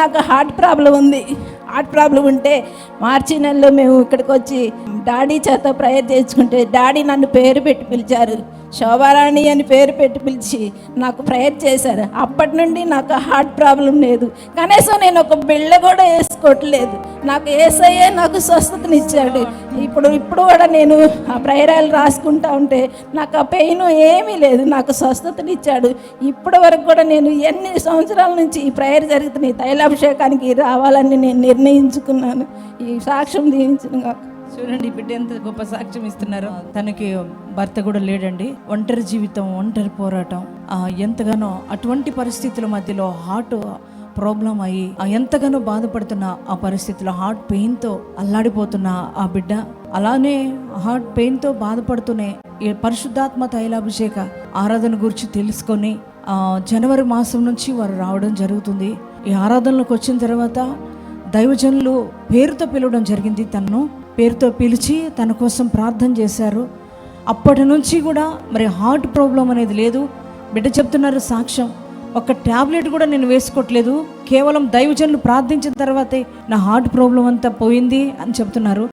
నాకు heart problem ఉంది. Heart problem ఉంటే మార్చి నెలలో మేము ఇక్కడికి వచ్చి డాడీ చేత ప్రేయర్ చేసుకుంటే డాడీ నన్ను పేరు పెట్టి పిలిచారు. శోభారాణి అని పేరు పెట్టి పిలిచి నాకు ప్రేయర్ చేశారు. అప్పటి నుండి నాకు హార్ట్ ప్రాబ్లం లేదు. కనీసం నేను ఒక బిళ్ళ కూడా వేసుకోవట్లేదు. నాకు ఏసయ్యే నాకు స్వస్థతనిచ్చాడు ఇప్పుడు ఇప్పుడు కూడా నేను ఆ ప్రేరాలు రాసుకుంటా ఉంటే నాకు ఆ పెయిన్ ఏమీ లేదు. నాకు స్వస్థతనిచ్చాడు ఇప్పటి వరకు కూడా నేను ఎన్ని సంవత్సరాల నుంచి ఈ ప్రేయర్ జరుగుతున్నాయి. తైలాభిషేకానికి రావాలని నేను నిర్ణయించుకున్నాను. ఈ సాక్ష్యం దీవించిన కాక చూడండి బిడ్డ ఎంత గొప్ప సాక్ష్యం ఇస్తున్నారు. తనకి భర్త కూడా లేడండి. ఒంటరి జీవితం ఒంటరి పోరాటం. ఎంతగానో అటువంటి పరిస్థితుల మధ్యలో హార్ట్ ప్రాబ్లం అయ్యి ఎంతగానో బాధపడుతున్న ఆ పరిస్థితిలో హార్ట్ పెయిన్తో అల్లాడిపోతున్న ఆ బిడ్డ. అలానే హార్ట్ పెయిన్తో బాధపడుతూనే ఈ పరిశుద్ధాత్మ తైలాభిషేక ఆరాధన గురించి తెలుసుకొని జనవరి మాసం నుంచి వారు రావడం జరుగుతుంది. ఈ ఆరాధనలోకి వచ్చిన తర్వాత దైవజనులు పేరుతో పిలవడం జరిగింది తనను. పేరుతో పిలిచి తన కోసం ప్రార్థన చేశారు. అప్పటి నుంచి కూడా మరి హార్ట్ ప్రాబ్లం అనేది లేదు. బిడ్డ చెప్తున్నారు సాక్ష్యం. ఒక ట్యాబ్లెట్ కూడా నేను వేసుకోవట్లేదు. కేవలం దైవజనులు ప్రార్థించిన తర్వాతే నా హార్ట్ ప్రాబ్లం అంతా పోయింది అని చెప్తున్నారు.